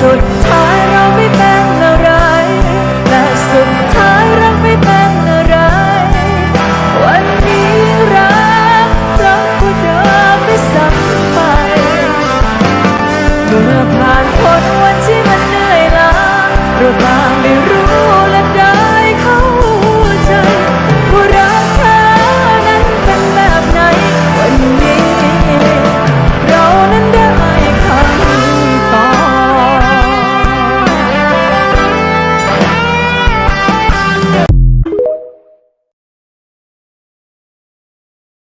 สุดท้ายเราไม่เป็นอะไรและสุดท้ายเราไม่เป็นอะไร วันนี้รักรักกว่เดินไม่ซ้ำไปเมื่อผ่านพ้นวันที่มัน